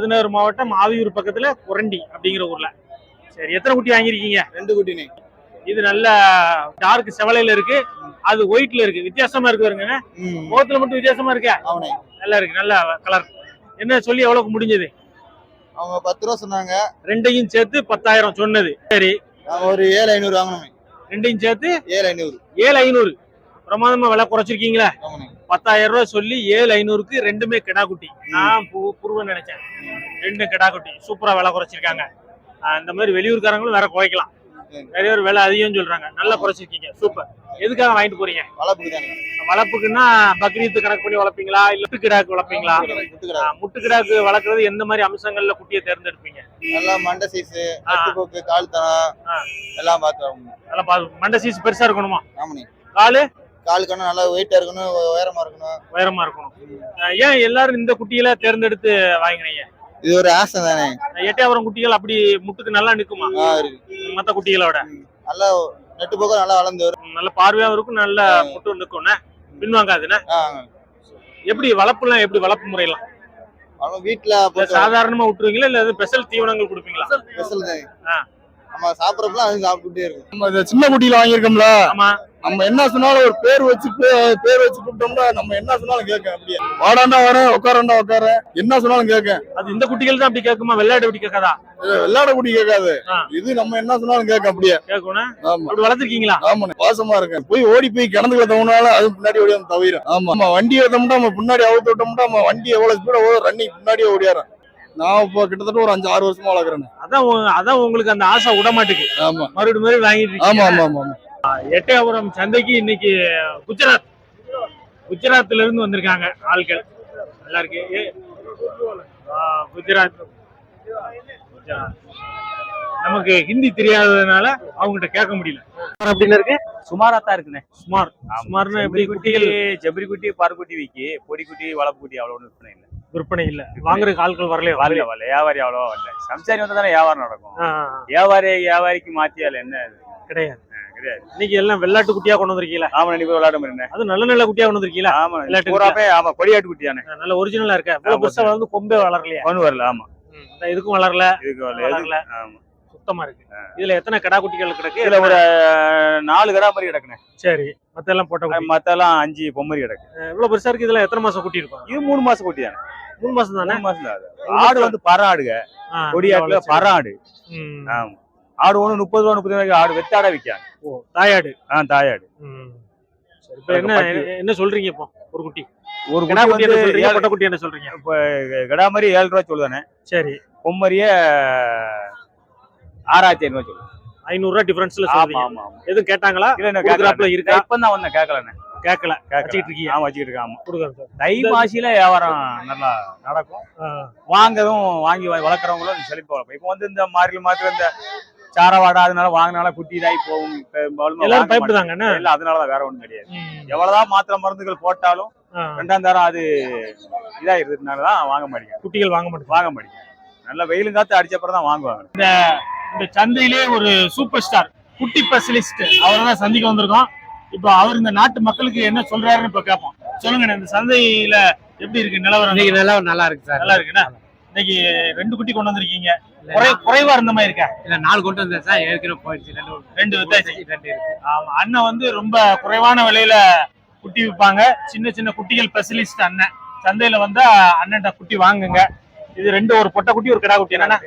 விருதுநகர் மாவட்டம் ஆவியூர் பக்கத்துல குரண்டி அப்படிங்கிற ஊர்ல. சரி எத்தனை குட்டி வாங்கியிருக்கீங்க? ரெண்டு குட்டினே. இது நல்ல டார்க் செவலையில இருக்கு. அது ஒயிட்ல இருக்கு. வித்தியாசமா இருக்கு பாருங்க. ம். முகத்துல மட்டும் வித்தியாசமா இருக்கா? நல்லா இருக்கு. நல்ல கலர் என்ன சொல்லி எவ்வளவுக்கு முடிஞ்சது? அவங்க பத்து ரூபா சொன்னாங்க. ரெண்டையும் சேர்த்து பத்தாயிரம் சொன்னது. சரி. ஒரு ஏழு ஐநூறு வாங்கணுமே ரெண்டையும் சேர்த்து ஏழு ஐநூறு. ஏழு ஐநூறு. பிரமாதமா விலை குறைச்சிருக்கீங்களா. பத்தாயிரம் ரூபாய் சொல்லி ஏழு ஐநூறுக்கு ரெண்டுமே கிடா குட்டி. நான் பு- புருவன் நினைச்சேன். ரெண்டு கிடா குட்டி. சூப்பரா விலை குறைச்சிருக்காங்க. இந்த மாதிரி வெளியூர்காரங்களும் வேற குறைக்கலாம். நிறைய பேர் விலை அதிகம் சொல்றாங்க. நல்லா குறைச்சிருக்கீங்க. சூப்பர். எதுக்காக வாங்கிட்டு போறீங்க? வளர்ப்புக்குன்னா பக்ரீத்து கணக்கு பண்ணி வளர்ப்பீங்களா? இல்ல முட்டு கிடாக்கு வளர்ப்பீங்களா? முட்டு கிடாக்கு வளர்க்கறது எந்த மாதிரி அம்சங்கள்ல குட்டியை தேர்ந்தெடுப்பீங்க? நல்லா மண்டை சைஸ். கட்டுப்போக்கு கால் தனம் ஆ. எல்லாம் பார்த்து நல்லா மண்டை சீஸ் பெருசா இருக்கணுமா? ஆமாண்ணே. காலு? கால் கண்ணு நல்லா வெயிட்டா இருக்கணும் உயரமா இருக்கணும். உயரமா இருக்கணும். ஏன் எல்லாரும் இந்த குட்டியில தேர்ந்தெடுத்து வாங்கினீங்க? இது ஒரு ஆசை தானே? எட்டையாவரம் குட்டிகள் அப்படி முட்டுக்கு நல்லா நிக்குமா? மத்த குட்டிகளோட நல்லா நெட்டு போக்க நல்லா வளர்ந்து வரும். நல்ல பார்வையாவும் இருக்கும் நல்ல முட்டு நிக்கும்ண்ணே பின்வாங்காதுண்ணே எப்படி வளர்ப்புலாம் எப்படி வளர்ப்பு முறையெல்லாம்? அவங்க வீட்டுல சாதாரணமா விட்டுருவீங்களா இல்ல ஸ்பெஷல் தீவனங்கள் கொடுப்பீங்களா? ஸ்பெஷல். நம்ம சாப்பிடறப்பலாம் அது சாப்பிட்டுட்டே இருக்கும். நம்ம இந்த சின்ன குட்டியில வாங்கியிருக்கோம்ல ஆமா. நம்ம என்ன சொன்னாலும் ஒரு பேர் வச்சு பேர் வச்சு கூப்பிட்டோம்னா நம்ம என்ன சொன்னாலும் கேட்க அப்படியே. வாடாண்டா வரேன் உட்காரண்டா உட்கார என்ன சொன்னாலும் கேட்க. அது இந்த குட்டிகள் தான் அப்படி கேட்குமா? வெள்ளாடு அப்படி கேட்காதா? விளையாட குட்டி கேட்காது. இது நம்ம என்ன சொன்னாலும் கேட்க அப்படியே. அப்படி வளர்த்துருக்கீங்களா? ஆமா பாசமா இருக்கேன். போய் ஓடி போய் கிணந்துக்குள்ள தவனாலும் அது முன்னாடி ஓடியாந்து தவிர ஆமா நம்ம வண்டி ஏத்தோம்னா நம்ம பின்னாடி அவுத்து விட்டோம்னா நம்ம வண்டி எவ்வளவு ஸ்பீடா ஓடும் ரன்னிங் பின்னாடியே ஓடியாரன் நான் இப்போ கிட்டத்தட்ட ஒரு அஞ்சு ஆறு வருஷமா வளர்க்குறேன். அதான் உங்க- அதான் உங்களுக்கு அந்த ஆசை விட மாட்டுக்கு ஆமா. மறுபடியும் மறுபடியும் வாங்கிட்டு ஆமா இருக்கீங்க. ஆமா ஆமா. ஆமா எட்டயபுரம் சந்தைக்கு இன்னைக்கு குஜராத். குஜராத்ல இருந்து வந்திருக்காங்க ஆட்கள் நல்லா இருக்கு. ஏ, ஆ, குஜராத். குஜராத் நமக்கு ஹிந்தி தெரியாததுனால அவங்ககிட்ட கேட்க முடியல. அப்படின்னு இருக்கு? சுமாரா தான் இருக்குண்ணே. சுமார். சுமார்னா எப்படி குட்டிகள்? ஜெபரி குட்டி பருக்குட்டி விக்கி பொடி குட்டி வளப்பு குட்டி அவ்வளோ ஒன்றும் விற்பனை இல்லை. விற்பனை இல்ல. வாங்குறதுக்கு ஆட்கள் வரலையே? வரல வரல. வியாபாரி அவ்வளோவா வரல. சம்சாரி வந்தா தானே வியாபாரம் நடக்கும். வியாபாரி வியாபாரிக்கு மாத்தியால என்ன? கிடையாது. கிடையாது. இன்னைக்கு எல்லாம் வெள்ளாட்டு குட்டியா கொண்டு வந்திருக்கீங்களா? ஆமா நீ போய் விளையாட முடியும் அது நல்ல நல்ல குட்டியா கொண்டு வந்திருக்கீங்களா? ஆமா விளையாட்டு பூராப்பே ஆமா கொடியாட்டு குட்டி தானே நல்ல ஒரிஜினலா இருக்க? பெருசா வளர்ந்து கொம்பே வளரலையா? ஒன்று வரல ஆமா. இதுக்கும் வளரல. இதுக்கு வரல வளரல. ஆமா. சுத்தமா இருக்கு. இதுல எத்தனை கடா குட்டிகள் கிடக்கு? இதுல ஒரு நாலு கடா மாதிரி கிடக்குண்ணே. சரி மத்த எல்லாம் போட்ட மத்தெல்லாம் அஞ்சு பொம்மரி கிடக்கு. இவ்வளவு பெருசா இருக்கு இதுல எத்தனை மாசம் குட்டி இருக்கும்? இது மூணு மாசம் குட்டி தானே? மூணு மாசம் தானே மாசம். தான். ஆடு வந்து பற ஆடுங்க கொடியாட்டுல. பற ஆடு. ஆமா. ஆடு ஒண்ணு முப்பது ரூபா முப்பது ரூபாய்க்கு ஆடு வெத்தாடா விற்காங்க ஓ தாயாடு. ஆ தாயாடு. இப்ப என்ன என்ன சொல்றீங்க இப்போ ஒரு குட்டி? ஒரு கிடா குட்டி என்ன சொல்றீங்க குட்டி என்ன சொல்றீங்க? இப்ப கடா மாதிரி ஏழு ரூபா சொல்லுதானே சரி. பொம்மரிய ஆறாயிரத்தி ஐநூறு சொல்லு ஐநூறு ரூபாய் டிஃபரன்ஸ்ல ஆமா ஆமா எதுவும் கேட்டாங்களா? இல்ல கேட்கல இருக்கா? இப்ப தான் வந்தேன் கேட்கலண்ணே கேட்கல வச்சுக்கிட்டு இருக்கீங்க. ஆமா வச்சுக்கிட்டு இருக்கேன் ஆமா. கொடுக்குறேன் சார். தை மாசியில வியாபாரம் நல்லா நடக்கும். ஆ, வாங்கவும் வாங்கி வளர்க்குறவங்களும் செழிப்பா வளர்ப்போம். இப்போ வந்து இந்த மாறில மாத்திரம் இந்த சாரவாடா அதனால வாங்கினால குட்டி இதாகி போகும். எல்லாரும் பயப்படுதாங்க. இல்ல அதனாலதான் வேற ஒண்ணும் கிடையாது. எவ்வளவுதான் மாத்திரை மருந்துகள் போட்டாலும் ரெண்டாம் தரம் அது இதாயிருந்ததுனாலதான் வாங்க மாட்டேங்க. குட்டிகள் வாங்க மாட்டேங்க. வாங்க மாட்டேங்க. நல்ல வெயிலும் காத்து அடிச்ச அப்புறம் தான் வாங்குவாங்க. இந்த சந்தையிலே ஒரு சூப்பர் ஸ்டார் குட்டி ஸ்பெஷலிஸ்ட் அவரை தான் சந்திக்க வந்திருக்கோம். இப்போ அவர் இந்த நாட்டு மக்களுக்கு என்ன சொல்றாருன்னு இப்ப கேட்போம். சொல்லுங்க இந்த சந்தையில எப்படி இருக்கு நிலவரம்? இன்னைக்கு நல்லா நல்லா இருக்கு சார். நல்லா இருக்குண்ணா? இன்னைக்கு ரெண்டு குட்டி கொண்டு வந்திருக்கீங்க. குறை குறைவா இருந்த மாதிரி இருக்கா? இல்ல நாலு கொண்டு வந்தேன் சார். ஏற்கனவே போயிடுச்சு. ரெண்டு ரெண்டு வித்தாச்சு. ரெண்டு இருக்கு. ஆமா அண்ணன் வந்து ரொம்ப குறைவான விலையில குட்டி விற்பாங்க. சின்ன சின்ன குட்டிகள் ஸ்பெஷலிஸ்ட் அண்ணன். சந்தையில வந்தா அண்ணன்ட்ட குட்டி வாங்குங்க. இது ரெண்டு ஒரு பொட்டை குட்டி ஒரு கிடா குட்டி. என்னன்னா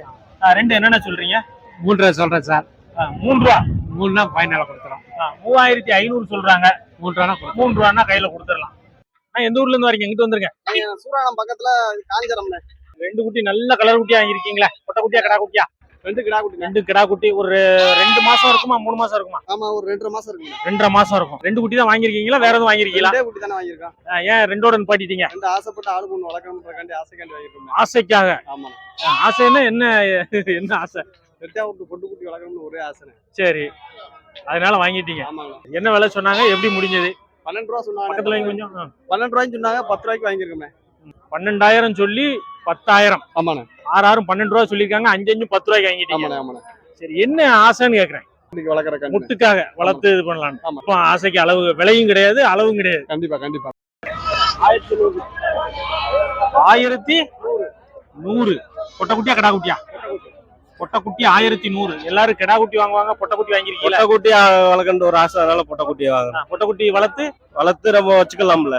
ரெண்டு என்னென்ன சொல்றீங்க? மூன்றரை சொல்றேன் சார். மூணு ரூபா மூணுனா ஃபைனலா கொடுத்துறோம். மூவாயிரத்தி ஐநூறு சொல்றாங்க. மூணு ரூபா மூணு கையில கொடுத்துடலாம். நான் எந்த ஊர்ல இருந்து வரீங்க? இங்கிட்டு வந்துருங்க சூராணம் பக்கத்துல காஞ்சரம் ரெண்டு குட்டி நல்ல கலர் குட்டியா வாங்கிருக்கீங்களா பொட்டை குட்டியா கடா குட்டியா? ரெண்டு கிடா குட்டி. ரெண்டு கிடா குட்டி ஒரு ரெண்டு மாசம் இருக்குமா? மூணு மாசம் இருக்குமா? ஆமா ஒரு ரெண்டரை மாசம் இருக்குங்க ரெண்டரை மாசம் இருக்கும். ரெண்டு குட்டி தான் வாங்கிருக்கீங்களா வேற எதுவும் வாங்கிருக்கீங்களா ரெண்டே குட்டி தானே வாங்கியிருக்கோம். ஆ, ஏன் ரெண்டோட நிப்பாட்டிட்டீங்க ரெண்டு ஆசைப்பட்டு ஆடு பொண்ணு வளர்க்கணுன்றக்காண்டி ஆசைக்காண்டி வாங்கியிருக்கோம் ஆசைக்காக? ஆமா. ஆசைன்னா என்ன என்ன ஆசை? ரெட்டா விட்டு பொட்டு குட்டி வளர்க்கணும்னு ஒரே ஆசை சரி. அதனால வாங்கிட்டீங்க. ஆமாங்க. என்ன விலை சொன்னாங்க? எப்படி முடிஞ்சது? பன்னெண்டு ரூபா சொன்னாங்க. பக்கத்துல கொஞ்சம். பன்னெண்டு ரூபாய்க்கு சொன்னாங்க பத்து ரூபாய்க்கு வாங்கியிருக்கோமே. பன்னெண்டாயிரம் சொல்லி பத்தாயிரம். ஆமாண்ணே. ஆறாயிரம் பன்னெண்டு ரூபா சொல்லியிருக்காங்க அஞ்சு அஞ்சு பத்து ரூபாய்க்கு வாங்கிட்டீங்க. சரி என்ன ஆசைன்னு இன்னைக்கு வளர்க்குற முட்டுக்காக வளர்த்து இது பண்ணலாம். இப்போ ஆசைக்கு அளவு விலையும் கிடையாது அளவும் கிடையாது. கண்டிப்பா கண்டிப்பா. ஆயிரத்தி நூறு. பொட்டை குட்டியா கடா குட்டியா? பொட்டை குட்டி ஆயிரத்தி நூறு. எல்லாரும் கிடா குட்டி வாங்குவாங்க பொட்டை குட்டி வாங்கிருக்கீங்களா? பொட்டை குட்டி வளர்க்கன்ற ஒரு ஆசை அதனால பொட்டை குட்டியை வாங்குறேன் பொட்டை குட்டி வளர்த்து? வளர்த்து நம்ம வச்சுக்கலாம்ல.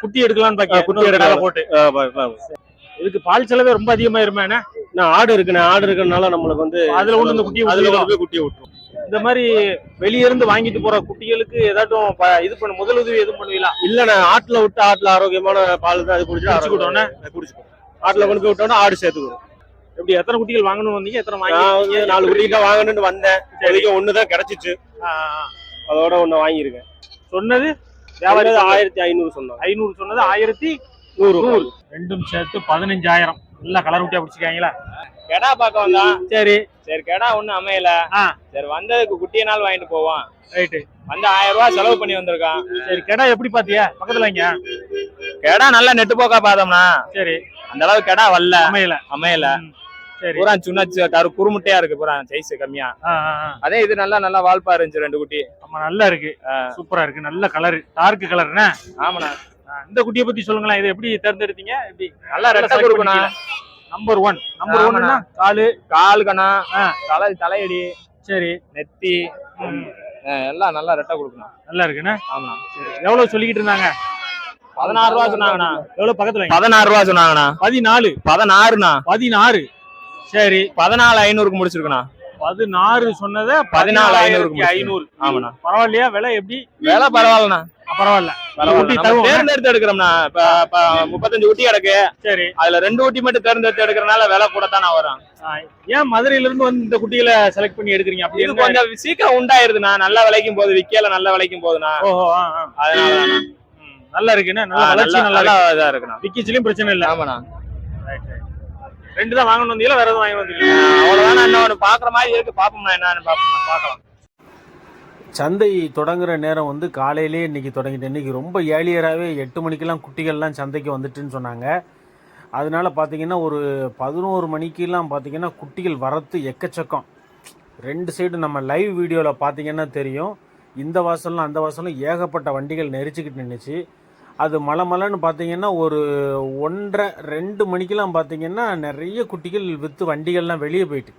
குட்டி எடுக்கலாம்னு பாக்கி குட்டி குட்டி எடுக்கல. போட்டு. இதுக்கு பால் செலவே ரொம்ப அதிகமா இருமே நான் ஆடு இருக்குண்ணே ஆடு இருக்கறனால நம்மளுக்கு வந்து அதுல கொண்டு வந்து குட்டியை அதுல. கொண்டு போய் குட்டியை விட்டுரும் இந்த மாதிரி வெளிய இருந்து வாங்கிட்டு போற குட்டிகளுக்கு ஏதாட்டும் இது பண்ண முதலுதவி எதுவும் பண்ணுவீங்களா? இல்லண்ணே ஆட்டுல விட்டு ஆட்டுல ஆரோக்கியமான பால் தான் அது குடிச்சு குடிச்சுக்கிட்டோன்னே? குடிச்சுக்கோ ஆட்டுல கொண்டு போய் விட்டோம்னா ஆடு சேர்த்துக்கிறோம் எப்படி எத்தனை குட்டிகள் வாங்கணும் வந்தீங்க? எத்தனை வாங்கி நாலு குட்டி தான் வாங்கணும்னு வந்தேன். இப்போதைக்கு ஒண்ணு தான் கிடைச்சிச்சு. அதோட ஒண்ணு வாங்கியிருக்கேன். சொன்னது? வியாபாரி ஆயிரத்தி ஐநூறு சொன்னாங்க ஐநூறு சொன்னது ஆயிரத்தி நூறு. நூறு. ரெண்டும் சேர்த்து பதினஞ்சாயிரம். நல்லா கலர் குட்டியா பிடிச்சிருக்காங்களா? கெடா பார்க்க வந்தான். சரி. சரி கெடா ஒண்ணும் அமையல. சரி வந்ததுக்கு குட்டிய நாள் வாங்கிட்டு போவான் ரைட்டு. வந்து ஆயிரம் ரூபாய் செலவு பண்ணி வந்திருக்கான். சரி கெடா எப்படி பாத்தியா பக்கத்துல இங்க கெடா நல்லா நெட்டு போக்கா பார்த்தோம்னா. சரி. அந்த அளவுக்கு கெடா வரல. அமையல. அமையல. பூரா சுண்ணா கரு குறுமுட்டையா இருக்கு பூரா சைஸ் கம்மியா. அதே இது நல்லா நல்லா வால்பா இருந்துச்சு ரெண்டு குட்டி. ஆமா நல்லா இருக்கு. சூப்பரா இருக்கு. நல்ல கலர் டார்க் கலர்னா ஆமாண்ணா. இந்த குட்டியை பத்தி சொல்லுங்களேன். இதை எப்படி தேர்ந்தெடுத்தீங்க? எப்படி? நல்லா ரெட்டை கொடுக்கணும். Number one number. ஒன்னா காலு. கால் கணா. தலை தலையடி. சரி. நெத்தி. எல்லாம் நல்லா ரெட்டை கொடுக்கணும். நல்லா இருக்குண்ணா? ஆமாண்ணா. சரி. எவ்வளவு சொல்லிக்கிட்டு இருந்தாங்க? பதினாறு ரூபா சொன்னாங்கண்ணா. எவ்வளவு பக்கத்துல? பதினாறு ரூபா சொன்னாங்கண்ணா. பதினாலு. பதினாறுண்ணா. பதினாறு. சரி பதினாலு ஐநூறுக்கு முடிச்சிருக்கண்ணா பதினாறு சொன்னத பதினாலு ஐநூறுக்கு ஐநூறு. ஆமாண்ணா. பரவாயில்லையா? விலை எப்படி? வேலை பரவாயில்லண்ணா. பரவாயில்ல. தேர்ந்தெடுத்து எடுக்கிறோம்னா இப்ப முப்பத்தஞ்சு குட்டி கிடக்கு. சரி. அதுல ரெண்டு குட்டி மட்டும் தேர்ந்தெடுத்து எடுக்கிறனால விலை கூட தானே வரும் ஏன் மதுரையில இருந்து வந்து இந்த குட்டிகளை செலக்ட் பண்ணி எடுக்கிறீங்க? அப்படி கொஞ்சம் சீக்கிரம் உண்டாயிருதுண்ணா. நல்ல விலைக்கும் போகுது விக்கல நல்ல விலைக்கும் ஆ. அதனால நல்லா இருக்குண்ணா. நல்ல நல்லா இதா இருக்குண்ணா. விக்கிச்சிலையும் பிரச்சனை இல்ல. ஆமாண்ணா. ரெண்டு தான் வாங்கணும் வந்தீங்களா வேற எதுவும் வாங்கி வந்தீங்களா? அவ்வளவுதான் இன்னும் பாக்குற மாதிரி இருக்கு பாப்போம்னா என்னன்னு பாப்போம் பார்க்கலாம். சந்தை தொடங்குற நேரம் வந்து காலையிலே இன்னைக்கு தொடங்கிட்டு இன்னைக்கு ரொம்ப ஏழியராகவே எட்டு மணிக்கெல்லாம் குட்டிகள்லாம் சந்தைக்கு வந்துட்டுன்னு சொன்னாங்க. அதனால பார்த்தீங்கன்னா ஒரு பதினோரு மணிக்கெல்லாம் பார்த்தீங்கன்னா குட்டிகள் வரத்து எக்கச்சக்கம். ரெண்டு சைடு நம்ம லைவ் வீடியோவில் பார்த்தீங்கன்னா தெரியும். இந்த வாசலும் அந்த வாசலும் ஏகப்பட்ட வண்டிகள் நெரிச்சிக்கிட்டு நின்றுச்சு அது மலை மலைன்னு பார்த்தீங்கன்னா ஒரு ஒன்றரை ரெண்டு மணிக்கெலாம் பார்த்தீங்கன்னா நிறைய குட்டிகள் விற்று வண்டிகள்லாம் வெளியே போயிட்டு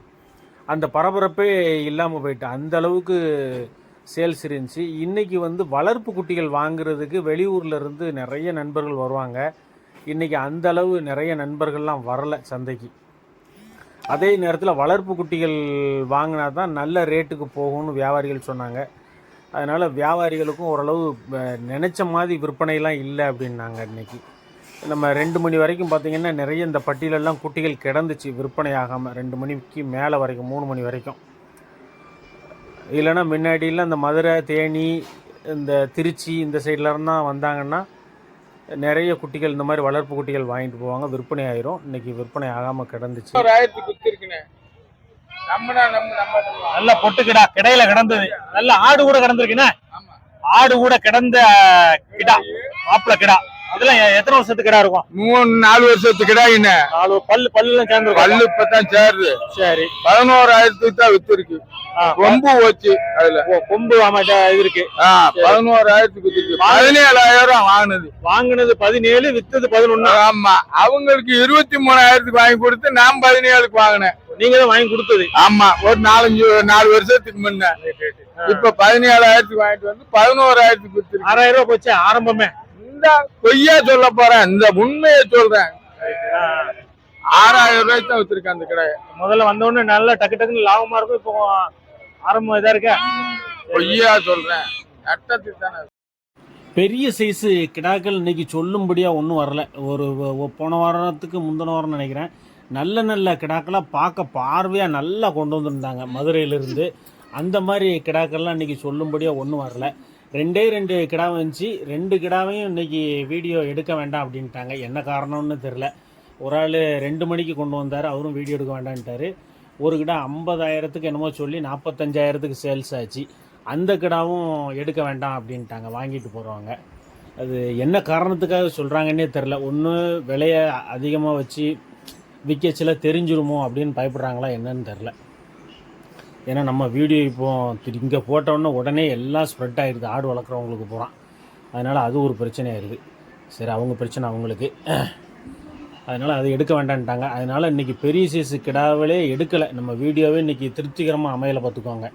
அந்த பரபரப்பே இல்லாமல் போயிட்டு அந்த அளவுக்கு சேல்ஸ் இருந்துச்சு. இன்றைக்கி வந்து வளர்ப்பு குட்டிகள் வாங்குறதுக்கு வெளியூர்லேருந்து நிறைய நண்பர்கள் வருவாங்க. இன்றைக்கி அந்த அளவு நிறைய நண்பர்கள்லாம் வரலை சந்தைக்கு. அதே நேரத்தில் வளர்ப்பு குட்டிகள் வாங்கினா தான் நல்ல ரேட்டுக்கு போகும்னு வியாபாரிகள் சொன்னாங்க. அதனால் வியாபாரிகளுக்கும் ஓரளவு நினச்ச நினைச்ச மாதிரி விற்பனைலாம் இல்லை அப்படின்னாங்க இன்னைக்கு. நம்ம ரெண்டு மணி வரைக்கும் பார்த்திங்கன்னா நிறைய இந்த பட்டியலெல்லாம் குட்டிகள் கிடந்துச்சு விற்பனை ஆகாமல் ரெண்டு மணிக்கு மேலே வரைக்கும் மூணு மணி வரைக்கும். இல்லைன்னா முன்னாடிலாம் இந்த மதுரை தேனி இந்த திருச்சி இந்த சைட்லேருந்து தான் வந்தாங்கன்னா நிறைய குட்டிகள் இந்த மாதிரி வளர்ப்பு குட்டிகள் வாங்கிட்டு போவாங்க. விற்பனை ஆயிரும். இன்னைக்கு விற்பனை ஆகாமல் கிடந்துச்சு. நல்ல பொட்டுக்கிடா கிடையில கிடந்தது. நல்ல ஆடு கூட கிடந்திருக்குண்ணே ஆடு கூட கிடந்த கிடா மாப்பிள கிடா. இதெல்லாம் எத்தனை வருஷத்துக்கு கிடா இருக்கும்? மூணு நாலு வருஷத்துக்கு கிடாயின நாலு பல்லு பல்லு சேர்ந்துருக்கும். பல்லு இப்பதான் சேருது. சரி. பதினோராயிரத்துக்கு தான் வித்துருக்கு. ஆ, கொம்பு போச்சு அதுல. கொம்பு இது இருக்கு. பதினோராயிரத்துக்கு வித்துருக்கு. பதினேழாயிரம் வாங்கினது. வாங்குனது பதினேழு வித்தது பதினொன்னு. ஆமா. அவங்களுக்கு இருபத்தி மூணாயிரத்துக்கு வாங்கி கொடுத்து நான் பதினேழுக்கு வாங்கினேன். நீங்க தான் வாங்கி கொடுத்தது. ஆமா. ஒரு நாலஞ்சு நாலு வருஷத்துக்கு முன்ன. இப்ப பதினேழாயிரத்துக்கு வாங்கிட்டு வந்து பதினோராயிரத்துக்கு ஆறாயிரம் ரூபாய் போச்சு ஆரம்பமே. இந்த பொய்யா சொல்ல போறேன் இந்த உண்மையை சொல்றேன். ஆறாயிரம் ரூபாய்க்கு தான் வித்துருக்கேன் அந்த கடையை முதல்ல வந்த உடனே நல்ல டக்கு டக்குன்னு லாபமா இருக்கும் இப்போ ஆரம்பம் இதா இருக்க? பொய்யா சொல்றேன். நட்டத்துக்கு தானே பெரிய சைஸு கிடாக்கள் இன்னைக்கு சொல்லும்படியாக ஒன்றும் வரல. ஒரு போன வாரத்துக்கு முந்தின வாரம் நினைக்கிறேன். நல்ல நல்ல கிடாக்களாக பார்க்க பார்வையாக நல்லா கொண்டு வந்திருந்தாங்க மதுரையிலிருந்து. அந்த மாதிரி கிடாக்கள்லாம் இன்னைக்கு சொல்லும்படியாக ஒன்றும் வரல. ரெண்டே ரெண்டு கிடா வந்துச்சு ரெண்டு கிடாவையும் இன்னைக்கு வீடியோ எடுக்க வேண்டாம் அப்படின்ட்டாங்க. என்ன காரணம்னு தெரில ஒரு ஆள் ரெண்டு மணிக்கு கொண்டு வந்தார். அவரும் வீடியோ எடுக்க வேண்டான்ட்டார் ஒரு கிடா ஐம்பதாயிரத்துக்கு என்னமோ சொல்லி நாற்பத்தஞ்சாயிரத்துக்கு சேல்ஸ் ஆச்சு. அந்த கிடாவும் எடுக்க வேண்டாம் அப்படின்ட்டாங்க. வாங்கிட்டு போகிறவங்க அது என்ன காரணத்துக்காக சொல்கிறாங்கன்னே தெரில ஒன்று விலையை அதிகமாக வச்சு விற்கச்சில தெரிஞ்சிருமோ அப்படின்னு பயப்படுறாங்களா என்னன்னு தெரில ஏன்னா நம்ம வீடியோ இப்போ இங்கே போட்டோன்னே உடனே எல்லாம் ஸ்ப்ரெட் ஆகிடுது ஆடு வளர்க்குறவங்களுக்கு போகிறான் அதனால் அது ஒரு பிரச்சனை ஆயிடுது சரி அவங்க பிரச்சனை அவங்களுக்கு. அதனால் அதை எடுக்க வேண்டான்ட்டாங்க அதனால் இன்றைக்கி பெரிய சைஸு கிடாவிலே எடுக்கலை. நம்ம வீடியோவே இன்றைக்கி திருப்திகரமாக அமையலை பார்த்துக்கோங்க.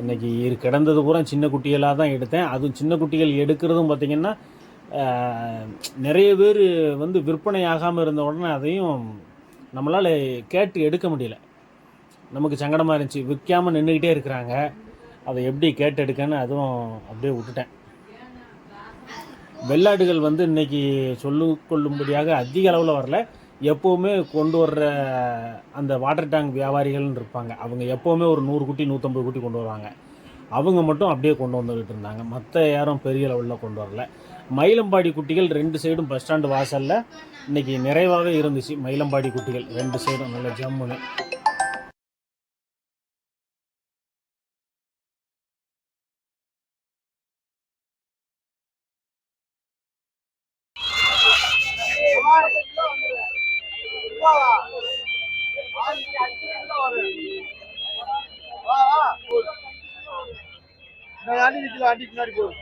இன்றைக்கி இரு கிடந்தது பூரா சின்ன குட்டிகளாக தான் எடுத்தேன். அதுவும் சின்ன குட்டிகள் எடுக்கிறதும் பார்த்திங்கன்னா நிறைய பேர் வந்து விற்பனை ஆகாமல் இருந்த உடனே அதையும் நம்மளால் கேட்டு எடுக்க முடியல. நமக்கு சங்கடமாக இருந்துச்சு. விற்காமல் நின்றுக்கிட்டே இருக்கிறாங்க. அதை எப்படி கேட்டு எடுக்கன்னு அதுவும் அப்படியே விட்டுட்டேன். வெள்ளாடுகள் வந்து இன்னைக்கு சொல்லிக்கொள்ளும்படியாக அதிக அளவில் வரல. எப்போவுமே கொண்டு வர்ற அந்த வாட்டர் டேங்க் வியாபாரிகள்னு இருப்பாங்க. அவங்க எப்போவுமே ஒரு நூறு குட்டி நூற்றம்பது குட்டி கொண்டு வருவாங்க. அவங்க மட்டும் அப்படியே கொண்டு வந்துக்கிட்டு இருந்தாங்க. மற்ற யாரும் பெரிய லெவலில் கொண்டு வரல. மயிலம்பாடி குட்டிகள் ரெண்டு சைடும் பஸ் ஸ்டாண்டு வாசலில் இன்றைக்கி நிறைவாக இருந்துச்சு. மயிலம்பாடி குட்டிகள் ரெண்டு சைடும் நல்ல ஜம்முன்னு. அடி நிக்கல அடி பின்னாடி போகுது